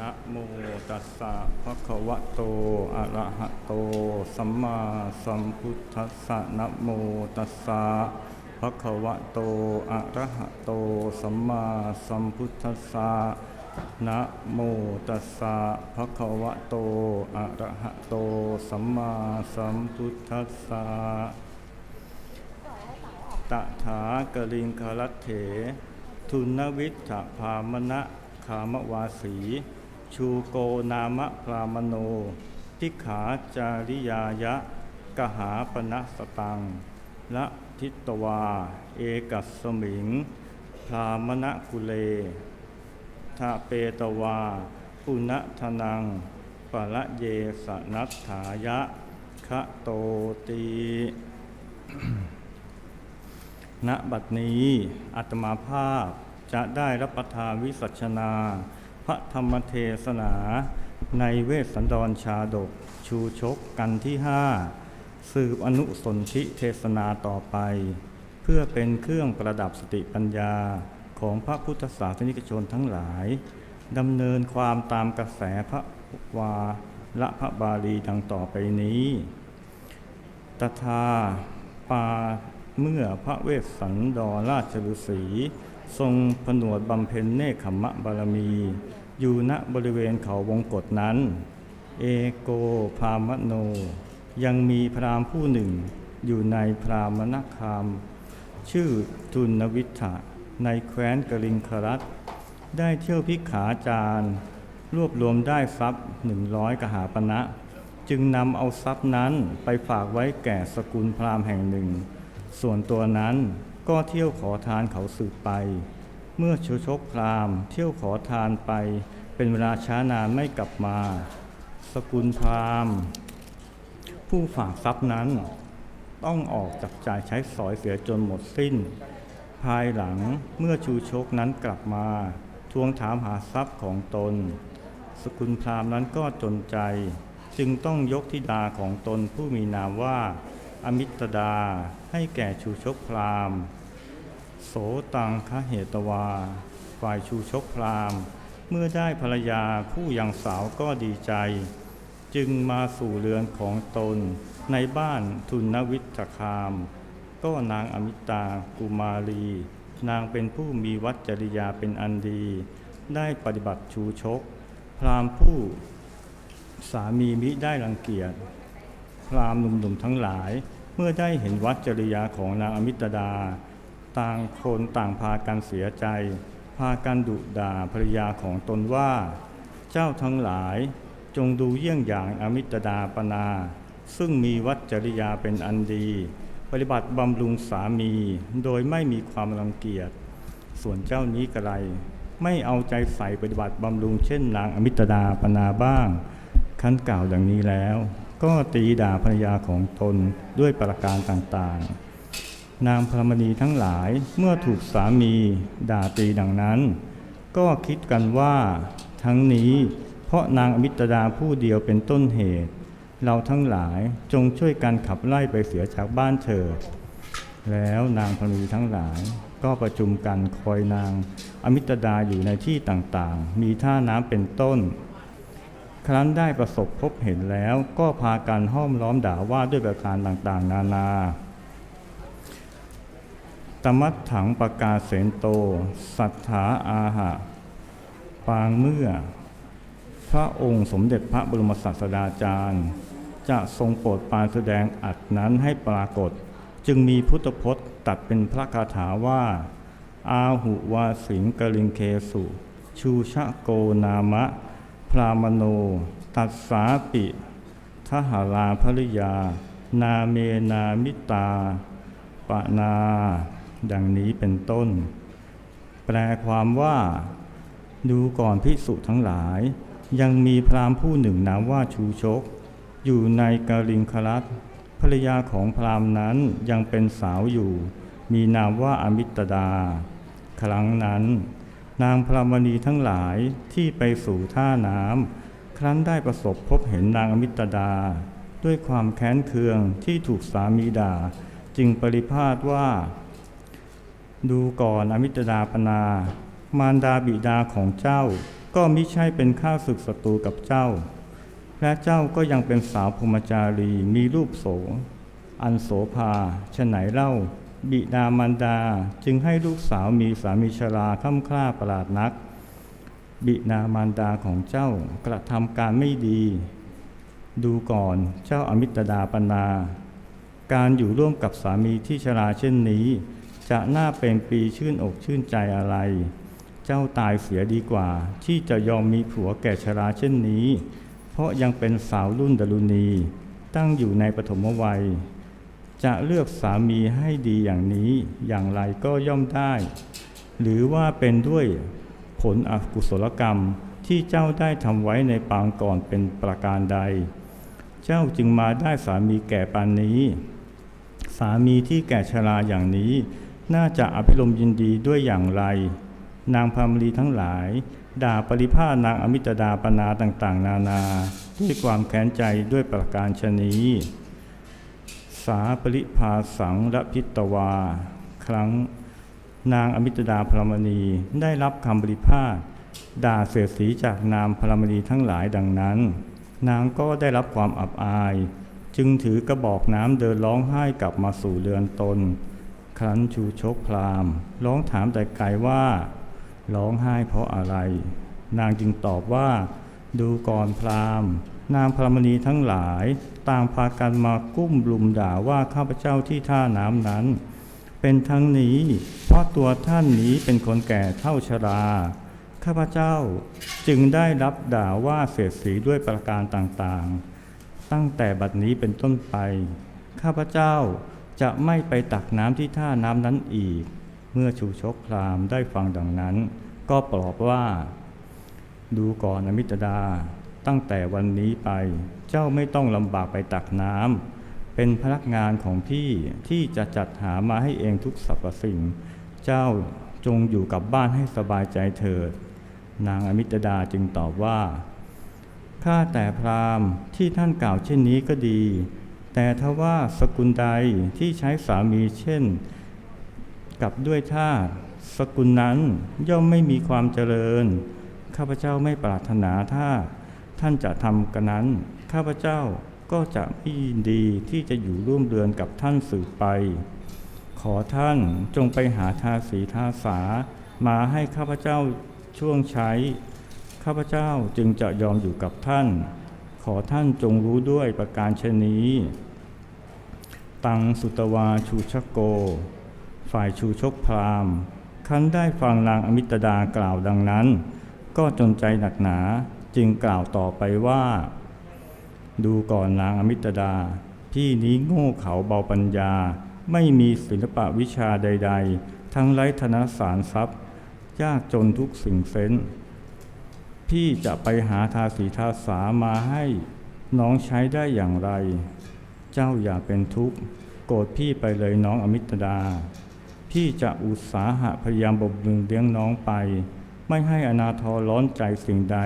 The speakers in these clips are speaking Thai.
นะโมตัสสะภะคะวะโต อะระหะโต สัมมาสัมพุทธัสสะนะโมตัสสะภะคะวะโต อะระหะโต สัมมาสัมพุทธัสสะนะโมตัสสะภะคะวะโต อะระหะโต สัมมาสัมพุทธัสสะตถากลิงคลัตเถ ทุนวิทธพามณะขามวาสี ชูโกนามะพรามโนทิขาจาริยายะกหาปณะสตังละทิตวา เอกัสมิง พรามณะกุเลทะเปตวาปุณธนังปะละเยสนัตถายะคะโตตีณบัดนี้อาตมาภาพจะได้รับประทานวิสัชนา พระธรรมเทศนา ในเวสสันดรชาดก ชูชกกันที่ห้าสืบอนุสนธิเทศนาต่อไป เพื่อเป็นเครื่องประดับสติปัญญาของพระพุทธศาสนิกชนทั้งหลายดำเนินความตามกระแสพระวาละพระบาลีดังต่อไปนี้ ตถาปาเมื่อพระเวสสันดรราชฤาษี ทรงผนวดบำเพ็ญเนคขมะบารมี อยู่ณบริเวณเขาวงกฏนั้น เอโกพรามโน ยังมีพราหมณ์ผู้หนึ่ง อยู่ในพรามณคาม ชื่อทุนวิทะในแคว้นกลิงครัตได้เที่ยวพิขาจารย์รวบรวมได้ทรัพย์หนึ่งร้อยกหาปณะ จึงนำเอาทรัพย์นั้นไปฝากไว้แก่สกุลพราหมณ์แห่งหนึ่ง ส่วนตัวนั้น ก็เที่ยวขอทานเขาสืบไป เมื่อชูชกพราหม์เที่ยวขอทานไป เป็นเวลาช้านานไม่กลับมา สกุลพราหม์ผู้ฝากทรัพย์นั้น ต้องออกจากจ่ายใช้สอยเสียจนหมดสิ้น ภายหลังเมื่อชูชกนั้นกลับมา ทวงถามหาทรัพย์ของตน สกุลพราหม์นั้นก็จนใจ จึงต้องยกธิดาของตนผู้มีนามว่า อมิตดาให้แก่ชูชกพราหมณ์โสตังคะเหตวา ฝ่ายชูชกพราหมณ์เมื่อได้ภรรยาผู้ยังสาวก็ดีใจ จึงมาสู่เรือนของตนในบ้านทุนวิทคาม ก็นางอมิตากุมารี นางเป็นผู้มีวัจจริยาเป็นอันดี ได้ปฏิบัติชูชก พราหมณ์ผู้สามีมิได้รังเกียจ รามหนุ่มๆทั้งหลาย เมื่อได้เห็นวัดจริยาของนางอมิตดา ต่างคนต่างพากันเสียใจ พากันดุด่าภรรยาของตนว่า เจ้าทั้งหลายจงดูเยี่ยงอย่างอมิตดาปนา ซึ่งมีวัดจริยาเป็นอันดี ปฏิบัติบำรุงสามีโดยไม่มีความรังเกียจ ส่วนเจ้านี้กระไร ไม่เอาใจใส่ปฏิบัติบำรุงเช่นนางอมิตดาปนาบ้างขั้นกล่าวดังนี้แล้ว ก็ตีด่าภรรยาของตนด้วยประการต่างๆ นางพรมณีทั้งหลายเมื่อถูกสามีด่าตีดังนั้น ก็คิดกันว่าทั้งนี้เพราะนางอมิตรดาผู้เดียวเป็นต้นเหตุ เราทั้งหลายจงช่วยกันขับไล่ไปเสียจากบ้านเถิด แล้วนางพรมณีทั้งหลายก็ประชุมกันคอยนางอมิตรดาอยู่ในที่ต่างๆ มีท่าน้ำเป็นต้น ครั้นได้ประสบพบเห็นแล้วก็พากันห้อมล้อมด่าว่าด้วยประการต่างๆ นานาตมัดถังประกาศเสนโต สัทธาอาหะ ปางเมื่อ พระองค์สมเด็จพระบรมศาสดาจารย์ จะทรงโปรดปานแสดงอัดนั้นให้ปรากฏ จึงมีพุทธพจน์ตัดเป็นพระคาถาว่า อาหุวาสิงกลิงเคสุ ชูชะโกนามะ รามโน ตัสสาปิทหาราภริยา นาเมนามิตา ปะนา ดังนี้เป็นต้น แปลความว่า ดูก่อนพิสุทั้งหลาย ยังมีพราหมณ์ผู้หนึ่งนามว่าชูชก อยู่ในกาลิงครัตภรรยาของพราหมณ์นั้นยังเป็นสาวอยู่ มีนามว่าอมิตดา ครั้งนั้น นางพรหมณีทั้งหลายที่ไปสู่ท่าน้ำครั้นได้ประสบพบเห็นนางอมิตดา ด้วยความแค้นเคืองที่ถูกสามีด่า จึงปริพาทว่า ดูก่อนอมิตดาปนา มารดาบิดาของเจ้า ก็มิใช่เป็นข้าศึกศัตรูกับเจ้า และเจ้าก็ยังเป็นสาวพรหมจารีมีรูปโส อันโสภาฉไหนเล่า บิดามารดาจึงให้ลูกสาวมีสามีชราค่ำคร่าประหลาดนัก บิดามารดาของเจ้ากระทำการไม่ดี ดูก่อนเจ้าอมิตรดาปนา การอยู่ร่วมกับสามีที่ชราเช่นนี้ จะน่าเป็นปีชื่นอกชื่นใจอะไร เจ้าตายเสียดีกว่า ที่จะยอมมีผัวแก่ชราเช่นนี้ เพราะยังเป็นสาวรุ่นดรุณี ตั้งอยู่ในปฐมวัย จะเลือกสามีให้ดีอย่างนี้อย่างไรก็ย่อมได้ หรือว่าเป็นด้วยผลอกุศลกรรมที่เจ้าได้ทำไว้ในปางก่อนเป็นประการใด เจ้าจึงมาได้สามีแก่ปานนี้ สามีที่แก่ชราอย่างนี้ น่าจะอภิรมยินดีด้วยอย่างไร นางพามรีทั้งหลาย ด่าปริพาทนางอมิตดาปนาต่างๆ นานา ด้วยความแค้นใจด้วยประการชนี สาปริพาสังละพิตวา ครั้งนางอมิตดาพรมณีได้รับคำบริพาด่าเสียสีจากนามพรมณีทั้งหลายดังนั้น นางก็ได้รับความอับอาย จึงถือกระบอกน้ำเดินร้องไห้กลับมาสู่เรือนตน ครั้นชูชกพรามร้องถามแต่ไกลว่า ร้องไห้เพราะอะไร นางจึงตอบว่า ดูก่อนพราหมณ์นางพรมณีทั้งหลาย ต่างพากันมากุ้มลุมด่าว่าข้าพเจ้าที่ท่าน้ำนั้น เป็นทั้งนี้ เพราะตัวท่านนี้เป็นคนแก่เท่าชรา ข้าพเจ้าจึงได้รับด่าว่าเสียสีด้วยประการต่างๆ ตั้งแต่บัดนี้เป็นต้นไป ข้าพเจ้าจะไม่ไปตักน้ำที่ท่าน้ำนั้นอีก เมื่อชูชกพรามได้ฟังดังนั้น ก็ปลอบว่า ดูก่อนอมิตรดา ตั้งแต่วันนี้ไปเจ้าไม่ต้องลำบากไปตักน้ำเป็นพนักงานของพี่ที่จะจัดหามาให้เองทุกสรรพสิ่ง เจ้าจงอยู่กับบ้านให้สบายใจเถิด นางอมิตรดาจึงตอบว่าข้าแต่พราหมณ์ที่ท่านกล่าวเช่นนี้ก็ดี แต่ถ้าว่าสกุลใดที่ใช้สามีเช่น กับด้วยท่าสสกุลนั้นย่อมไม่มีความเจริญ ข้าพเจ้าไม่ปรารถนาถ้า ท่านจะทำกันนั้น ข้าพเจ้าก็จะไม่ยินดีที่จะอยู่ร่วมเรือนกับท่านสืบไป ขอท่านจงไปหาทาสีทาสา มาให้ข้าพเจ้าช่วงใช้ ข้าพเจ้าจึงจะยอมอยู่กับท่าน ขอท่านจงรู้ด้วยประการชนี้ ตังสุตวาชูชโก ฝ่ายชูชกพรามคันได้ฟังนางอมิตดากล่าวดังนั้น ก็จนใจหนักหนา จึงกล่าวต่อไปว่า ดูก่อนนางอมิตดา พี่นี้โง่เขาเบาปัญญา ไม่มีศิลปะวิชาใด ๆ ทั้งไร้ธนสารทรัพย์ ยากจนทุกสิ่งเฟ้นพี่จะไปหาทาสีทาสามาให้น้องใช้ได้อย่างไร เจ้าอย่าเป็นทุกข์ โกรธพี่ไปเลยน้องอมิตดา พี่จะอุตสาหะพยายามบำรุงเลี้ยงน้องไป ไม่ให้อนาทรร้อนใจสิ่งใด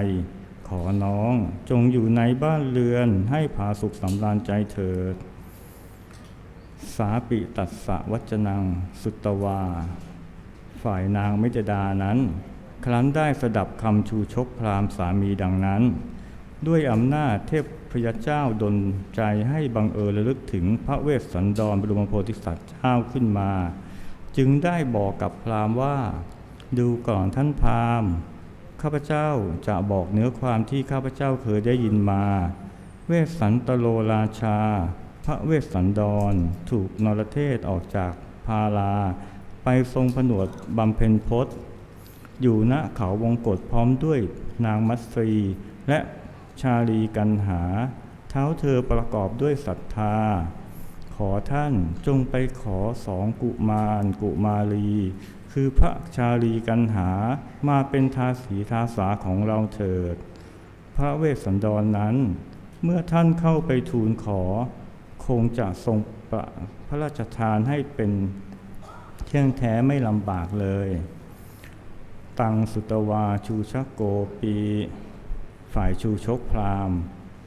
ขอน้องจงอยู่ในบ้านเรือนให้ผาสุขสำราญใจเถิด สาปิตัสสะวัจนัง สุตตวา ฝ่ายนางมิจดานั้น ครั้นได้สดับคำชูชกพราหมณ์สามีดังนั้น ด้วยอำนาจเทพพยเจ้าดลใจให้บังเอิญระลึกถึงพระเวสสันดรบรมโพธิสัตว์เจ้าขึ้นมา จึงได้บอกกับพราหมณ์ว่า ดูก่อนท่านพราหมณ์ ข้าพเจ้าจะบอกเนื้อความที่ข้าพเจ้าเคยได้ยินมา เวสสันตโลราชา พระเวสสันดร ถูกนรเทศออกจากพาลา ไปทรงผนวดบำเพ็ญพจน์อยู่ณเขาวงกฏพร้อมด้วยนางมัตสีและชาลีกันหา เท้าเธอประกอบด้วยศรัทธา ขอท่านจงไปขอสองกุมารกุมาลีคือพระชาลีกันหามาเป็นทาสีทาสาของเราเถิด พระเวสสันดรนนั้น เมื่อท่านเข้าไปทูลขอ คงจะทรงประพระราชทานให้เป็นเที่ยงแท้ไม่ลำบากเลย ตังสุตวาชูชโกปี ฝ่ายชูชกพราม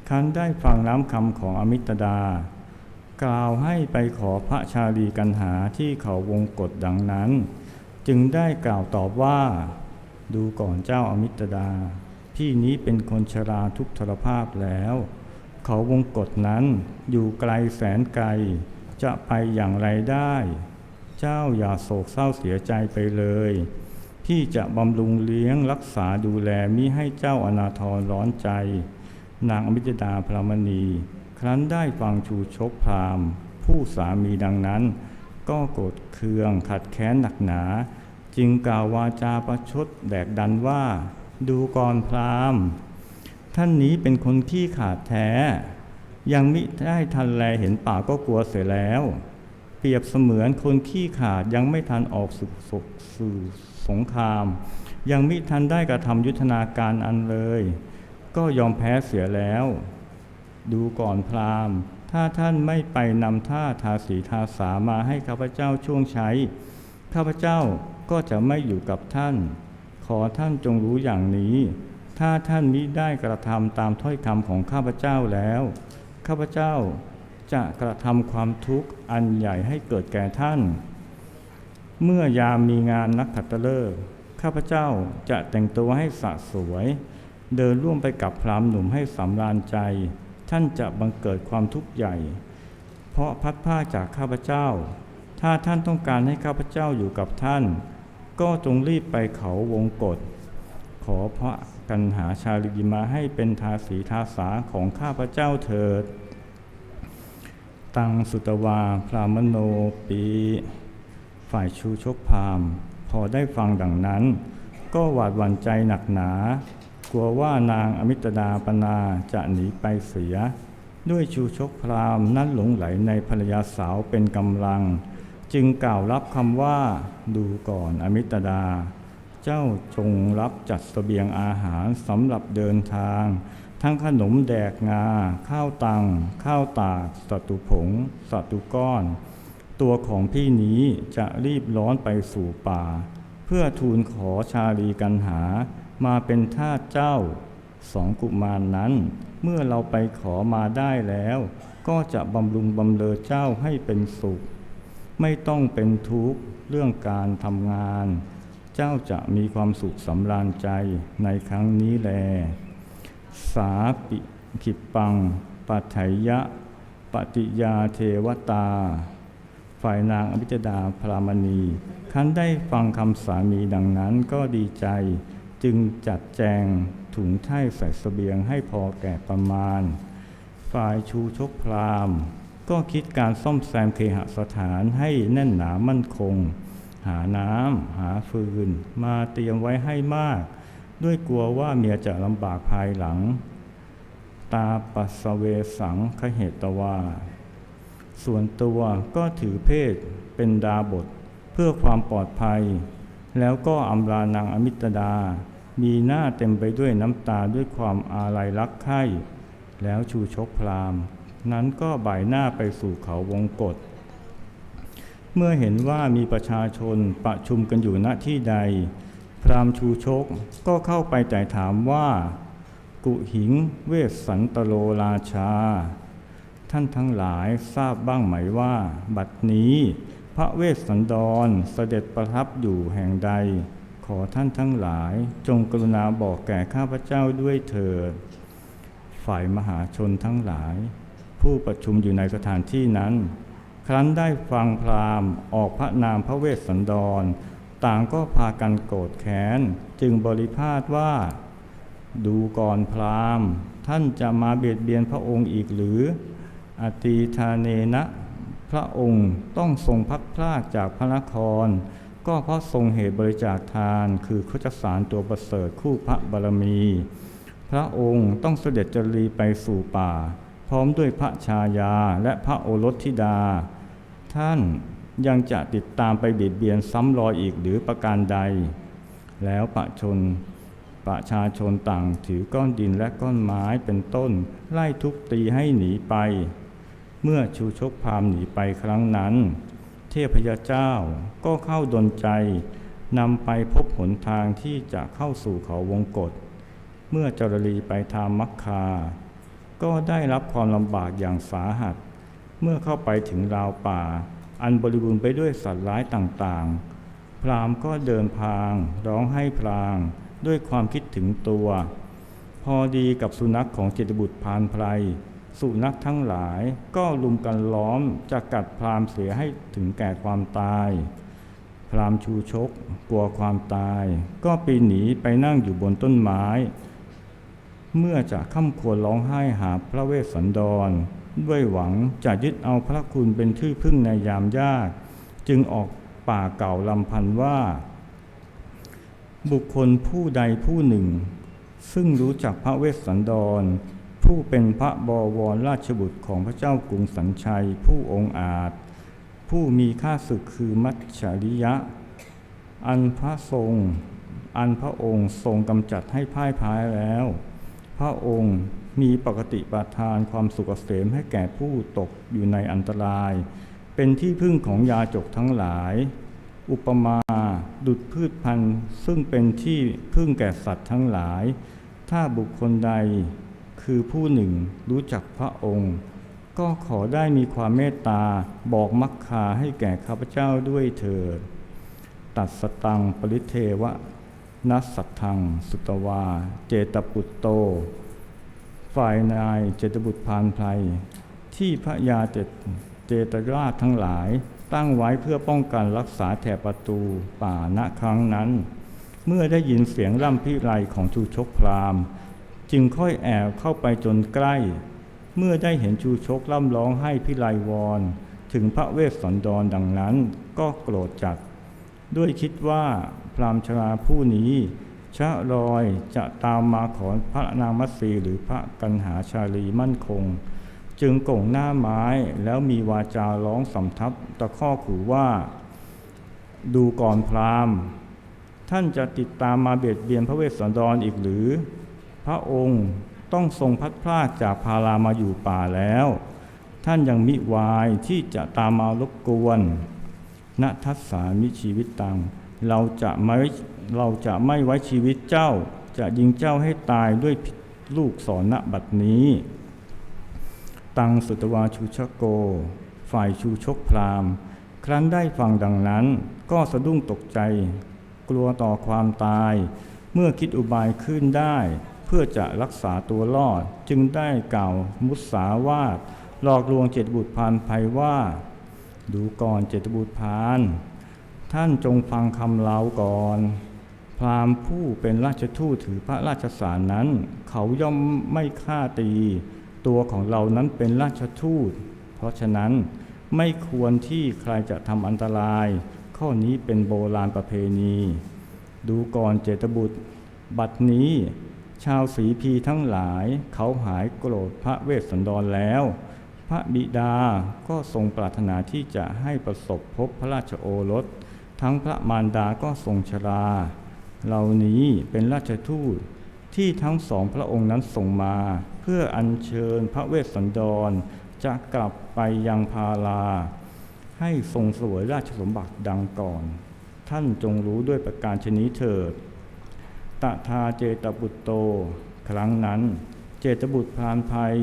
คันได้ฟังน้ำคำของอมิตดา กล่าวให้ไปขอพระชาลีกันหาที่เขาวงกฏดังนั้น จึงได้กล่าวตอบว่า ดูก่อนเจ้าอมิตรดา พี่นี้เป็นคนชราทุกทรภาพแล้ว เขาวงกฏนั้นอยู่ไกลแสนไกล จะไปอย่างไรได้ เจ้าอย่าโศกเศร้าเสียใจไปเลยที่จะบำรุงเลี้ยงรักษาดูแลมิให้เจ้าอนาทรร้อนใจ นางอมิจดาพรามณี ครั้นได้ฟังชูชกพราหมณ์ผู้สามีดังนั้น ก็โกรธเคืองขัดแค้นหนักหนา จึงกล่าววาจาประชดแดกดันว่า ดูก่อนพราหมณ์ท่านนี้เป็นคนขี้ขาดแท้ ยังมิได้ทันแลเห็นป่าก็กลัวเสียแล้ว เปรียบเสมือนคนขี้ขาดยังไม่ทันออกศึกสู่สงคราม ยังมิทันได้กระทำยุทธนาการอันเลย ก็ยอมแพ้เสียแล้ว ดูก่อนพราหมณ์ ถ้าท่านไม่ไปนำท่าทาสีทาสามาให้ข้าพเจ้าช่วงใช้ ข้าพเจ้าก็จะไม่อยู่กับท่าน ขอท่านจงรู้อย่างนี้ ถ้าท่านมิได้กระทำตามถ้อยคำของข้าพเจ้าแล้ว ข้าพเจ้าจะกระทำความทุกข์อันใหญ่ให้เกิดแก่ท่าน เมื่อยามมีงานนักขัตฤกษ์ข้าพเจ้าจะแต่งตัวให้สะสวย เดินร่วมไปกับพรามหนุ่มให้สำราญใจ ท่านจะบังเกิดความทุกข์ใหญ่ เพราะพัดผ้าจากข้าพเจ้า ถ้าท่านต้องการให้ข้าพเจ้าอยู่กับท่าน ก็จงรีบไปเขาวงกฏขอพระกันหาชาลิกีมาให้เป็นทาสีทาสาของข้าพเจ้าเถิด ตังสุตวาพรามโนปี ฝ่ายชูชกพาม พอได้ฟังดังนั้น ก็หวาดหวั่นใจหนักหนา กลัวว่านางอมิตดาปนาจะหนีไปเสีย ด้วยชูชกพราหมณ์นั้นหลงไหลในภรรยาสาวเป็นกำลัง จึงกล่าวรับคำว่าดูก่อนอมิตดา เจ้าจงรับจัดเสบียงอาหารสำหรับเดินทาง ทั้งขนมแดกงา ข้าวตัง ข้าวตากสตุผงสตุก้อน ตัวของพี่นี้จะรีบร้อนไปสู่ป่า เพื่อทูลขอชาลีกันหา มาเป็นทาสเจ้าสองกุมารนนั้น เมื่อเราไปขอมาได้แล้ว ก็จะบำรุงบำเรอเจ้าให้เป็นสุข ไม่ต้องเป็นทุกข์เรื่องการทำงาน เจ้าจะมีความสุขสำราญใจในครั้งนี้แล สาปิขิปปังปัฏไถยะปฏิยาเทวตา ฝ่ายนางอภิจดาพรามณีคันได้ฟังคำสามีดังนั้นก็ดีใจ จึงจัดแจงถุงไถ่ใส่เสบียงให้พอแก่ประมาณ ฝ่ายชูชกพราหมณ์ก็คิดการซ่อมแซมเคหสถานให้แน่นหนามั่นคง หาน้ำหาฟืน มาเตรียมไว้ให้มาก ด้วยกลัวว่าเมียจะลำบากภายหลัง ตาปัสสเวสังคเหตวาส่วนตัวก็ถือเพศเป็นดาบท เพื่อความปลอดภัย แล้วก็อำลานางอมิตดา มีหน้าเต็มไปด้วยน้ำตาด้วยความอาลัยรักใคร่แล้วชูชกพรามณ์นั้นก็บ่ายหน้าไปสู่เขาวงกฏเมื่อเห็นว่ามีประชาชนประชุมกันอยู่ณที่ใด พราหมณ์ชูชกก็เข้าไปแต่ถามว่า กุหิงเวสสันตโลราชา ท่านทั้งหลายทราบบ้างไหมว่า บัดนี้ พระเวสสันดรเสด็จประทับอยู่แห่งใด ขอท่านทั้งหลายจงกรุณาบอกแก่ข้าพเจ้าด้วยเถิด ฝ่ายมหาชนทั้งหลาย ผู้ประชุมอยู่ในสถานที่นั้น ครั้นได้ฟังพราหมณ์ออกพระนามพระเวสสันดร ต่างก็พากันโกรธแค้นจึงบริพาทว่า ดูก่อนพราหมณ์ ท่านจะมาเบียดเบียนพระองค์อีกหรือ อติธาเนนะ พระองค์ต้องทรงพักพลากจากพระนคร ก็เพราะทรงเหตุบริจาคทานคือโคจสารตัวประเสริฐคู่พระบารมี พระองค์ต้องเสด็จจรีไปสู่ป่า พร้อมด้วยพระชายาและพระโอรสธิดา ท่านยังจะติดตามไปเบียดเบียนซ้ำรอยอีกหรือประการใด แล้วประชนประชาชนต่างถือก้อนดินและก้อนไม้เป็นต้น ไล่ทุบตีให้หนีไป เมื่อชูชกพามหนีไปครั้งนั้น เทพยเจ้าก็เข้าดนใจนำไปพบหนทางที่จะเข้าสู่เขาวงกฏเมื่อจรลีไปทางมักคา ก็ได้รับความลำบากอย่างสาหัส เมื่อเข้าไปถึงราวป่า อันบริบูรณ์ไปด้วยสัตว์ร้ายต่างๆ พรามก็เดินพาง ร้องให้พลาง ด้วยความคิดถึงตัว พอดีกับสุนัขของเจตบุตรพานไพร สุนัขทั้งหลายก็ลุมกันล้อมจะกัดพรามเสียให้ถึงแก่ความตาย พรามชูชก กลัวความตาย ก็ปีนหนีไปนั่งอยู่บนต้นไม้ เมื่อจะข้ามควรร้องไห้หาพระเวสสันดร ด้วยหวังจะยึดเอาพระคุณเป็นที่พึ่งในยามยาก จึงออกป่าเก่าลำพันว่า บุคคลผู้ใดผู้หนึ่ง ซึ่งรู้จักพระเวสสันดร ผู้เป็นพระบวรราชบุตรของพระเจ้ากรุงสัญชัย ผู้องค์อาจ ผู้มีค่าศึกคือมัจฉริยะ อันพระทรง อันพระองค์ทรงกำจัดให้พ่ายพายแล้ว พระองค์มีปกติประทานความสุขเกษมให้แก่ผู้ตกอยู่ในอันตราย เป็นที่พึ่งของยาจกทั้งหลาย อุปมาดุจพืชพันธุ์ซึ่งเป็นที่พึ่งแก่สัตว์ทั้งหลาย ถ้าบุคคลใด คือผู้หนึ่งรู้จักพระองค์ ก็ขอได้มีความเมตตาบอกมักคาให้แก่ข้าพเจ้าด้วยเถิดตัดสตังปริเทวะนัสสัทธัง สุตวา เจตปุตโต ฝ่ายนายเจตบุตรพานไพรที่พระยาเจตเจตราชทั้งหลายตั้งไว้เพื่อป้องกันรักษาแถบประตูป่าณครั้งนั้น เมื่อได้ยินเสียงร่ำพิไรของชูชกพราหมณ์ จึงค่อยแอบเข้าไปจนใกล้ เมื่อได้เห็นชูชกร่ำร้องให้พิไลวอนถึงพระเวสสันดรดังนั้นก็โกรธจัด ด้วยคิดว่าพราหมณ์ชราผู้นี้ชะรอยจะตามมาขอพระนางมัตสีหรือพระกันหาชาลีมั่นคง จึงก่งหน้าไม้แล้วมีวาจาร้องสำทับตะข้อขู่ว่า ดูก่อนพราหมณ์ท่านจะติดตามมาเบียดเบียนพระเวสสันดรอีกหรือ พระองค์ต้องทรงพัดพรากจากพารามาอยู่ป่าแล้ว ท่านยังมิวายที่จะตามมารบกวนณทัสสามิชีวิตตังเราจะไม่เราจะไม่ไว้ชีวิตเจ้า จะยิงเจ้าให้ตายด้วยลูกศรณบัดนี้ ตังสุตวาชูชโก ฝ่ายชูชกพราหมณ์ครั้นได้ฟังดังนั้นก็สะดุ้งตกใจ กลัวต่อความตาย เมื่อคิดอุบายขึ้นได้ พื่อจะรักษาตัวรอด จึงได้กล่าวมุสาวาทหลอกลวงเจตบุตรพานภัยว่า ดูก่อนเจตบุตรพาน ท่านจงฟังคำเล่าก่อน พราหมณ์ผู้เป็นราชทูตถือพระราชสารนั้น เขาย่อมไม่ฆ่าตี ตัวของเรานั้นเป็นราชทูต เพราะฉะนั้นไม่ควรที่ใครจะทำอันตราย ข้อนี้เป็นโบราณประเพณี ดูก่อนเจตบุตร บัดนี้ ชาวสีพีทั้งหลายเขาหายโกรธพระเวสสันดรแล้ว พระบิดาก็ทรงปรารถนาที่จะให้ประสบพบพระราชโอรส ทั้งพระมารดาก็ทรงชรา เหล่านี้เป็นราชทูตที่ทั้งสองพระองค์นั้นส่งมา เพื่ออัญเชิญพระเวสสันดร จะกลับไปยังพาลา ให้ทรงสวยราชสมบัติดังก่อน ท่านจงรู้ด้วยประการชนี้เถิด ตถาเจตบุตรโต ครั้งนั้น เจตบุตรพานภัย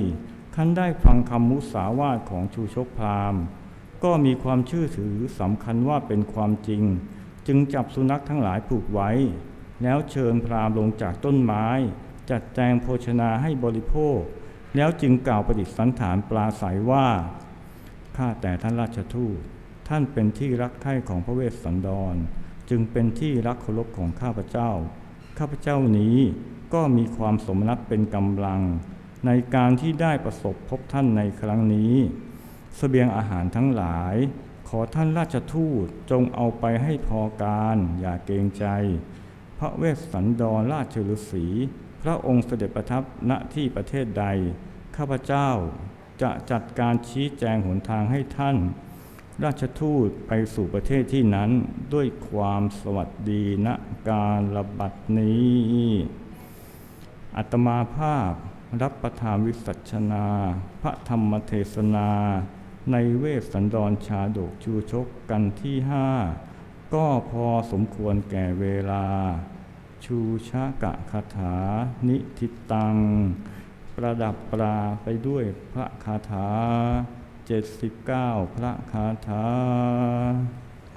ขั้นได้ฟังคำมุสาวาทของชูชกพราหมณ์ ก็มีความเชื่อถือสำคัญว่าเป็นความจริง จึงจับสุนัขทั้งหลายผูกไว้ แล้วเชิญพราหมณ์ลงจากต้นไม้ จัดแจงโภชนาให้บริโภค แล้วจึงกล่าวประดิษฐานฐานปลาใสว่าข้าแต่ท่านราชทูตท่านเป็นที่รักใคร่ของพระเวสสันดร จึงเป็นที่รักเคารพของข้าพเจ้า ข้าพเจ้านี้ก็มีความสมนัตเป็นกำลัง ในการที่ได้ประสบพบท่านในครั้งนี้เสบียงอาหารทั้งหลาย ขอท่านราชทูตจงเอาไปให้พอการ อย่าเกรงใจ พระเวสสันดรราชฤาษีพระองค์เสด็จประทับณที่ประเทศใด ข้าพเจ้าจะจัดการชี้แจงหนทางให้ท่าน ราชทูตไปสู่ประเทศที่นั้นด้วยความสวัสดีณการระบัดนี้ อัตมาภาพรับประทานวิสัชนา พระธรรมเทศนา ในเวสสันดรชาดกชูชกกันที่ห้าก็พอสมควรแก่เวลา ชูชากะคาถา นิทิตัง ประดับปราไปด้วยพระคาถา 79 พระคาถา